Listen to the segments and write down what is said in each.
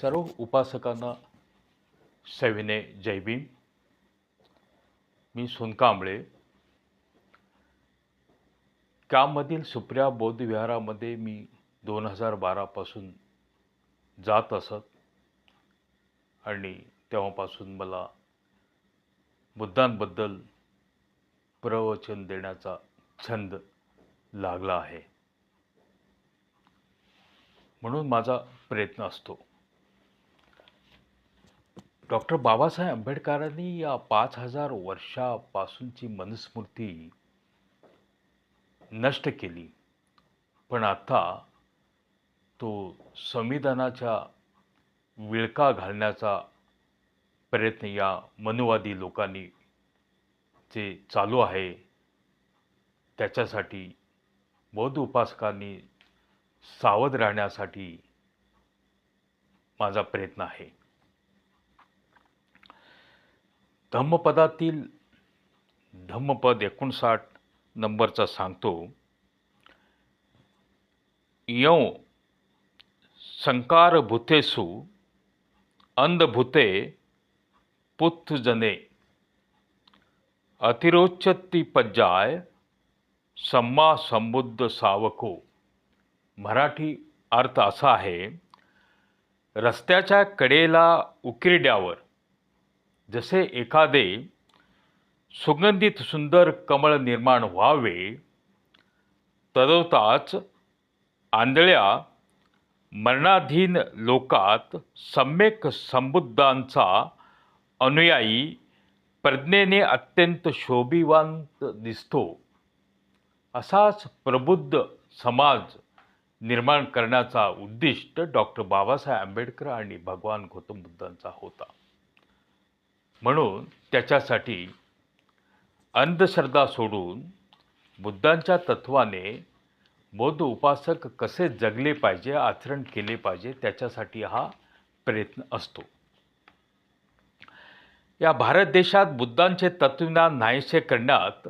सर्व उपासकांना सविने जयभीम. मी सोनकांबळे कॅममधील सुप्रिया बौद्ध विहारामध्ये मी दोन हजार बारापासून जात असत आणि तेव्हापासून मला बुद्धांबद्दल प्रवचन देण्याचा छंद लागला आहे. म्हणून माझा प्रयत्न असतो. डॉक्टर बाबासाहेब आंबेडकरांनी या पाच हजार वर्षापासूनची मनुस्मृती नष्ट केली. पण आता तो संविधानाच्या विळका घालण्याचा प्रयत्न या मनुवादी लोकांनी जे चालू आहे त्याच्यासाठी बौद्ध उपासकांनी सावध राहण्यासाठी माझा प्रयत्न आहे. धम्मपदातील धम्मपद एकोणसाठ नंबरचा सांगतो यौ संकारभूतेसु अंधभूते पुत्थजने अतिरोचती पज्जाय सम्मा संबुद्ध सावको. मराठी अर्थ असा आहे रस्त्याच्या कडेला उकिरड्यावर जसे एखादे सुगंधित सुंदर कमळ निर्माण व्हावे तदोताच आंधळ्या मरणाधीन लोकात सम्यक संबुद्धांचा अनुयायी प्रज्ञेने अत्यंत शोभिवंत दिसतो. असाच प्रबुद्ध समाज निर्माण करण्याचा उद्दिष्ट डॉक्टर बाबासाहेब आंबेडकर आणि भगवान गौतम बुद्धांचा होता. म्हणून त्याच्यासाठी अंधश्रद्धा सोडून बुद्धांच्या तत्वाने बौद्ध उपासक कसे जगले पाहिजे आचरण केले पाहिजे त्याच्यासाठी हा प्रयत्न असतो. या भारत देशात बुद्धांचे तत्वज्ञान नाहीसे करण्यात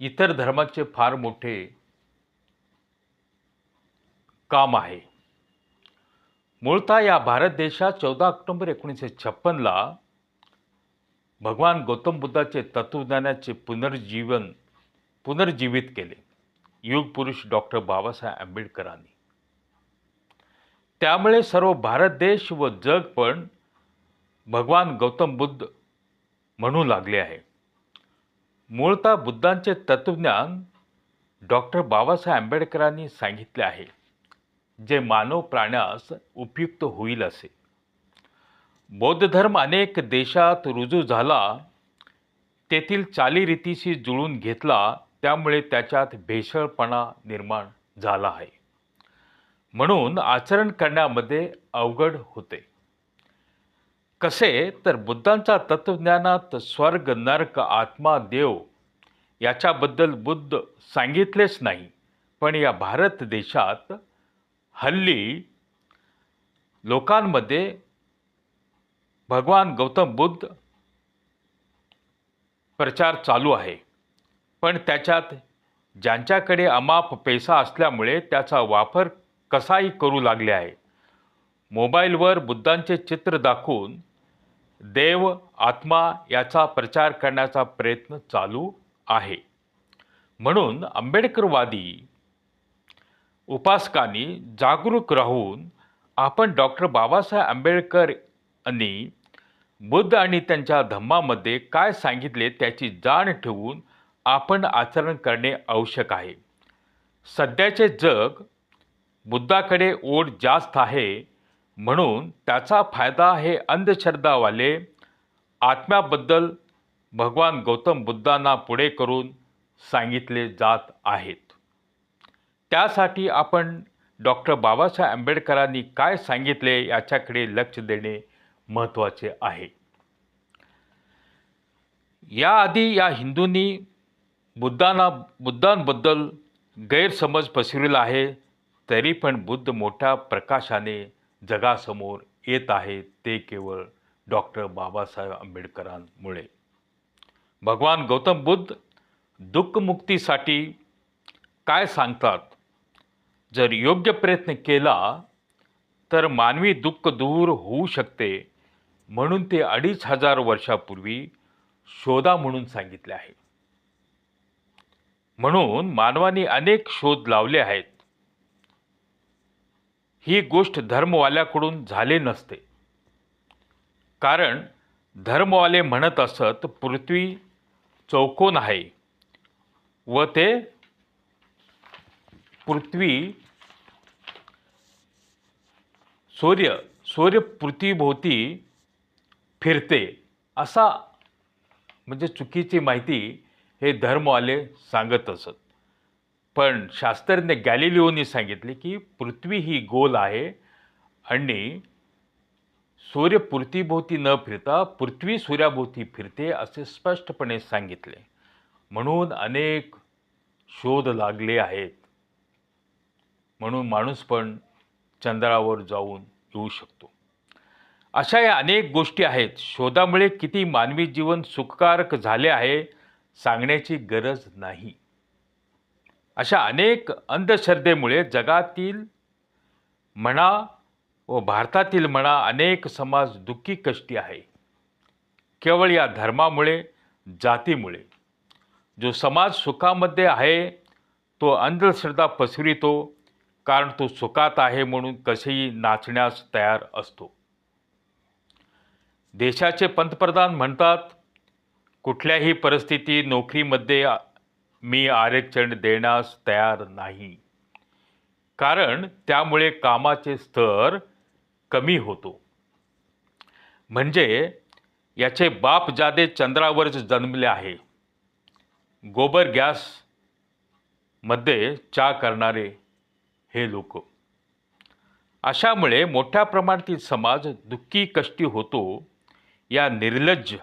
इतर धर्माचे फार मोठे काम आहे. मूळतः या भारत देशात चौदा ऑक्टोंबर एकोणीसशे छप्पनला भगवान गौतम बुद्धाचे तत्वज्ञानाचे पुनर्जीवन पुनर्जीवित केले. युग पुरुष डॉक्टर बाबासाहेब आंबेडकरांनी. त्यामुळे सर्व भारत देश व जग पण भगवान गौतम बुद्ध म्हणू लागले आहे. मूळतः बुद्धांचे तत्वज्ञान डॉक्टर बाबासाहेब आंबेडकरांनी सांगितले आहे. जे मानव प्राण्यास उपयुक्त होईल असे. बौद्ध धर्म अनेक देशात रुजू झाला तेथील चालीरीतीशी जुळून घेतला त्यामुळे त्याच्यात भेसळपणा निर्माण झाला आहे. म्हणून आचरण करण्यामध्ये अवघड होते. कसे? तर बुद्धांच्या तत्वज्ञानात स्वर्ग नर्क आत्मा देव याच्याबद्दल बुद्ध सांगितलेच नाही पण या भारत देशात हल्ली लोकांमध्ये भगवान गौतम बुद्ध प्रचार चालू आहे. पण त्याच्यात ज्यांच्याकडे अमाप पैसा असल्यामुळे त्याचा वापर कसाही करू लागले आहे. मोबाईलवर बुद्धांचे चित्र दाखवून देव आत्मा याचा प्रचार करण्याचा प्रयत्न चालू आहे. म्हणून आंबेडकरवादी उपासकांनी जागरूक राहून आपण डॉक्टर बाबासाहेब आंबेडकर बुद्ध आणि त्यांच्या धम्मामध्ये काय सांगितले त्याची जाण ठेवून आपण आचरण करणे आवश्यक आहे. सध्याचे जग बुद्धाकडे ओढ जास्त आहे म्हणून त्याचा फायदा हे अंधश्रद्धावाले आत्म्याबद्दल भगवान गौतम बुद्धांना पुढे करून सांगितले जात आहेत. त्यासाठी आपण डॉक्टर बाबासाहेब आंबेडकरांनी काय सांगितले याच्याकडे लक्ष देणे महत्त्वाचे आहे. याआधी या हिंदूंनी बुद्धांना बुद्धांबद्दल गैरसमज पसरविला आहे तरी पण बुद्ध मोठ्या प्रकाशाने जगासमोर येत आहे ते केवळ डॉक्टर बाबासाहेब आंबेडकरांमुळे. भगवान गौतम बुद्ध दुःखमुक्तीसाठी काय सांगतात? जर योग्य प्रयत्न केला तर मानवी दुःख दूर होऊ शकते म्हणून ते अडीच हजार वर्षापूर्वी शोधा म्हणून सांगितले आहे. म्हणून मानवाने अनेक शोध लावले आहेत. ही गोष्ट धर्मवाल्याकडून झाले नसते. कारण धर्मवाले म्हणत असत पृथ्वी चौकोन आहे. व ते पृथ्वी सूर्य सूर्य पृथ्वीभोवती फिरते. असा म्हणजे चुकीची माहिती हे धर्मवाले सांगत असत. पण शास्त्रज्ञ गॅलिलिओनी सांगितले की पृथ्वी ही गोल आहे आणि सूर्य पृथ्वीभोवती न फिरता पृथ्वी सूर्याभोवती फिरते असे स्पष्टपणे सांगितले. म्हणून अनेक शोध लागले आहेत. म्हणून माणूस पण चंद्रावर जाऊन येऊ शकतो. अशा या अनेक गोष्टी आहेत. शोधामुळे किती मानवी जीवन सुखकारक झाले आहे सांगण्याची गरज नाही. अशा अनेक अंधश्रद्धेमुळे जगातील म्हणा व भारतातील म्हणा अनेक समाज दुःखी कष्टी आहे. केवळ या धर्मामुळे जातीमुळे. जो समाज सुखामध्ये आहे तो अंधश्रद्धा पसरवितो कारण तो सुखात आहे म्हणून कसेही नाचण्यास तयार असतो. देशाचे पंतप्रधान म्हणतात कुठल्याही परिस्थिती नोकरीमध्ये मी आरक्षण देण्यास तयार नाही. कारण त्यामुळे कामाचे स्तर कमी होतो. म्हणजे याचे बाप जादे चंद्रावरच जन्मले आहे. गोबर गॅसमध्ये चा करणारे हे लोक. अशामुळे मोठ्या प्रमाणातील समाज दुःखी कष्टी होतो. या निर्लज्ज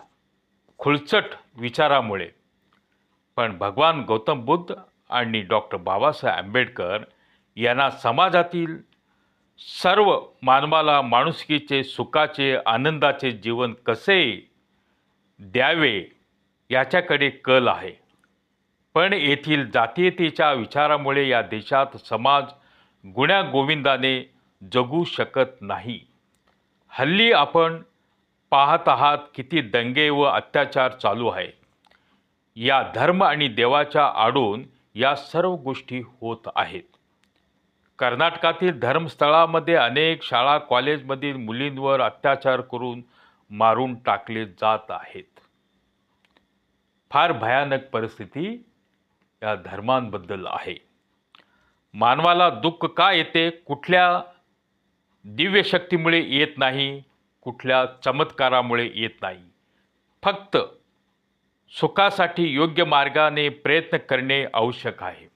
खुळचट विचारामुळे. पण भगवान गौतम बुद्ध आणि डॉक्टर बाबासाहेब आंबेडकर यांना समाजातील सर्व मानवाला माणुसकीचे सुखाचे आनंदाचे जीवन कसे द्यावे याच्याकडे कल आहे. पण येथील जातीयतेच्या विचारामुळे या देशात समाज गुण्यागोविंदाने जगू शकत नाही. हल्ली आपण पाहत आहात किती दंगे व अत्याचार चालू आहे. या धर्म आणि देवाच्या आडून या सर्व गोष्टी होत आहेत. कर्नाटकातील धर्मस्थळामध्ये अनेक शाळा कॉलेजमधील मुलींवर अत्याचार करून मारून टाकले जात आहेत. फार भयानक परिस्थिती या धर्मांबद्दल आहे. मानवाला दुःख का येते? कुठल्या दिव्य शक्तीमुळे येत नाही? कुठल्या चमत्कारामुळे येत नाही. फक्त सुखासाठी योग्य मार्गाने प्रयत्न करणे आवश्यक आहे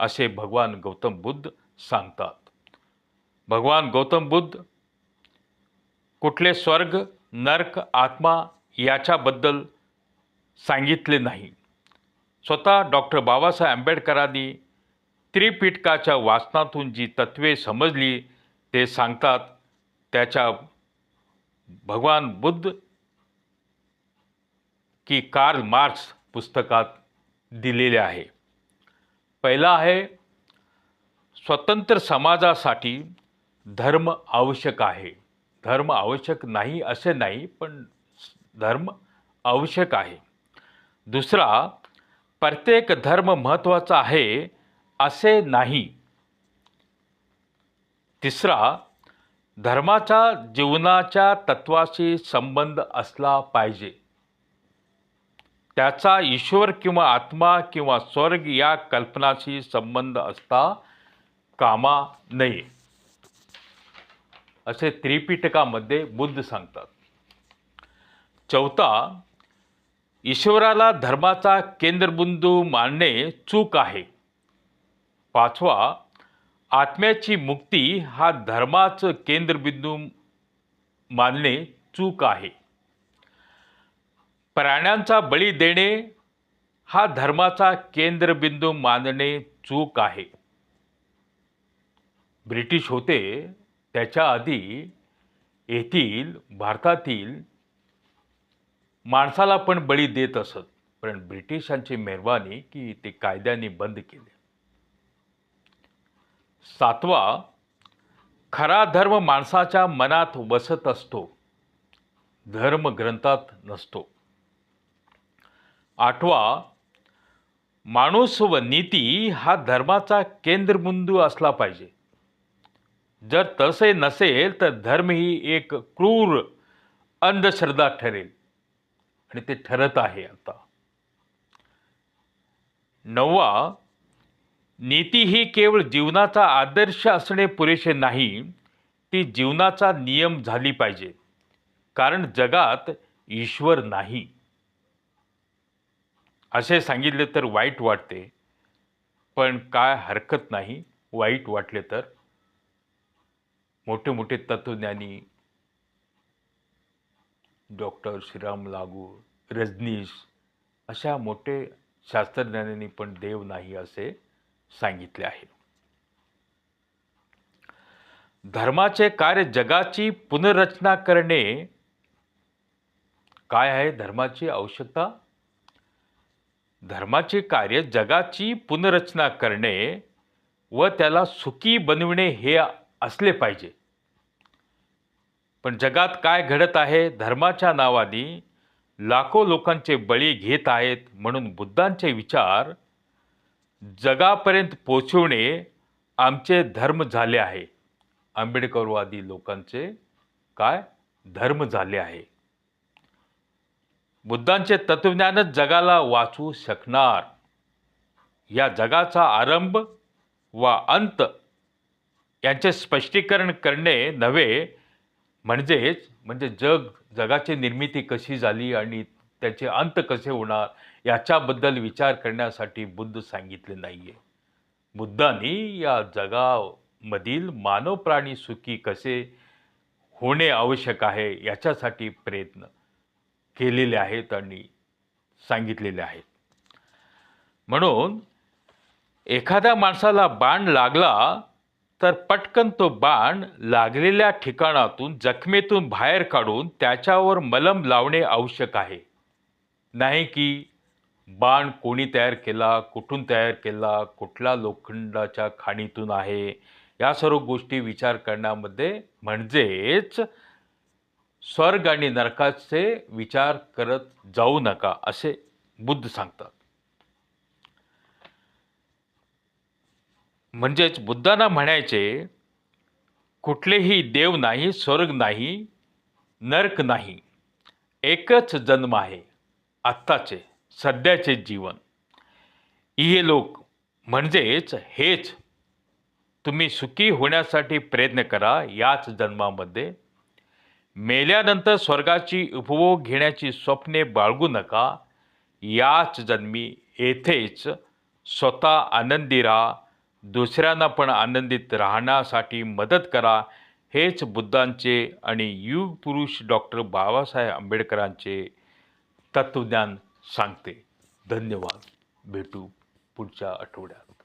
असे भगवान गौतम बुद्ध सांगतात. भगवान गौतम बुद्ध कुठले स्वर्ग नर्क आत्मा याच्याबद्दल सांगितले नाही. स्वतः डॉक्टर बाबासाहेब आंबेडकरांनी त्रिपिटकाच्या वाचनातून जी तत्वे समजली ते सांगतात त्याच्या भगवान बुद्ध की कार्ल मार्क्स पुस्तकात दिलेले आहे. पहिला आहे स्वतंत्र समाजासाठी धर्म आवश्यक आहे. धर्म आवश्यक नाही असे नाही पण धर्म आवश्यक आहे. दुसरा प्रत्येक धर्म महत्त्वाचा आहे असे नाही. तिसरा धर्माचा जीवनाच्या तत्वाशी संबंध असला पाहिजे. त्याचा ईश्वर किंवा आत्मा किंवा स्वर्ग या कल्पनाशी संबंध असता कामा नये. असे त्रिपिटकामध्ये बुद्ध सांगतात. चौथा ईश्वराला धर्माचा केंद्रबिंदू मानणे चूक आहे. पाचवा आत्म्याची मुक्ती हा धर्माचं केंद्रबिंदू मानणे चूक आहे. प्राण्यांचा बळी देणे हा धर्माचा केंद्रबिंदू मानणे चूक आहे. ब्रिटिश होते त्याच्या आधी येथील भारतातील माणसाला पण बळी देत असत. पण ब्रिटिशांची मेहरबानी की ते कायद्याने बंद केले? सातवा खरा धर्म माणसाच्या मनात वसत असतो. धर्म ग्रंथात नसतो. आठवा माणूस व नीती हा धर्माचा केंद्रबिंदू असला पाहिजे. जर तसे नसेल तर धर्म ही एक क्रूर अंधश्रद्धा ठरेल. आणि ते ठरत आहे आता. नववा नीती ही केवळ जीवनाचा आदर्श असणे पुरेसे नाही ती जीवनाचा नियम झाली पाहिजे. कारण जगात ईश्वर नाही. असे सांगितले तर वाईट वाटते पण काय हरकत नाही वाईट वाटले तर. मोठे मोठे तत्वज्ञानी डॉक्टर श्रीराम लागू रजनीश अशा मोठे शास्त्रज्ञांनी पण देव नाही असे सांगितले आहे. धर्माचे कार्य जगाची पुनर्रचना करणे काय आहे? धर्माची आवश्यकता? धर्माचे कार्य जगाची पुनर्रचना करणे व त्याला सुखी बनविणे हे असले पाहिजे. पण जगात काय घडत आहे? धर्माच्या नावाने लाखो लोकांचे बळी घेत आहेत म्हणून बुद्धांचे विचार जगापर्यंत पोचवणे आमचे धर्म झाले आहे. आंबेडकरवादी लोकांचे काय? धर्म झाले आहे. बुद्धांचे तत्वज्ञानच जगाला वाचवू शकणार. या जगाचा आरंभ व अंत यांचे स्पष्टीकरण करणे नव्हे. म्हणजेच म्हणजे जग जगाची निर्मिती कशी झाली आणि त्याचे अंत कसे होणार याच्याबद्दल विचार करण्यासाठी बुद्ध सांगितले नाही आहे बुद्धांनी या जगामधील मानव प्राणी सुखी कसे होणे आवश्यक आहे याच्यासाठी प्रयत्न केलेले आहेत आणि सांगितलेले आहेत. म्हणून एखाद्या माणसाला बाण लागला तर पटकन तो बाण लागलेल्या ठिकाणातून जखमेतून बाहेर काढून त्याच्यावर मलम लावणे आवश्यक आहे. नाही की बाण कोणी तयार केला कुठून तयार केला कुठल्या लोखंडाच्या खाणीतून आहे या सर्व गोष्टी विचार करण्यामध्ये म्हणजेच स्वर्ग आणि नरकाचे विचार करत जाऊ नका असे बुद्ध सांगतात. म्हणजेच बुद्धांना म्हणायचे कुठलेही देव नाही स्वर्ग नाही नरक नाही एकच जन्म आहे आत्ताचे. सध्याचे जीवन. हे लोक म्हणजेच हेच. तुम्ही सुखी होण्यासाठी प्रयत्न करा याच जन्मामध्ये. मेल्यानंतर स्वर्गाची उपभोग घेण्याची स्वप्ने बाळगू नका. याच जन्मी येथेच स्वतः आनंदी राहा. दुसऱ्यांना पण आनंदित राहण्यासाठी मदत करा. हेच बुद्धांचे आणि युग पुरुष डॉक्टर बाबासाहेब आंबेडकरांचे तत्त्वज्ञान सांगते. धन्यवाद. भेटू पुढच्या आठवड्यात.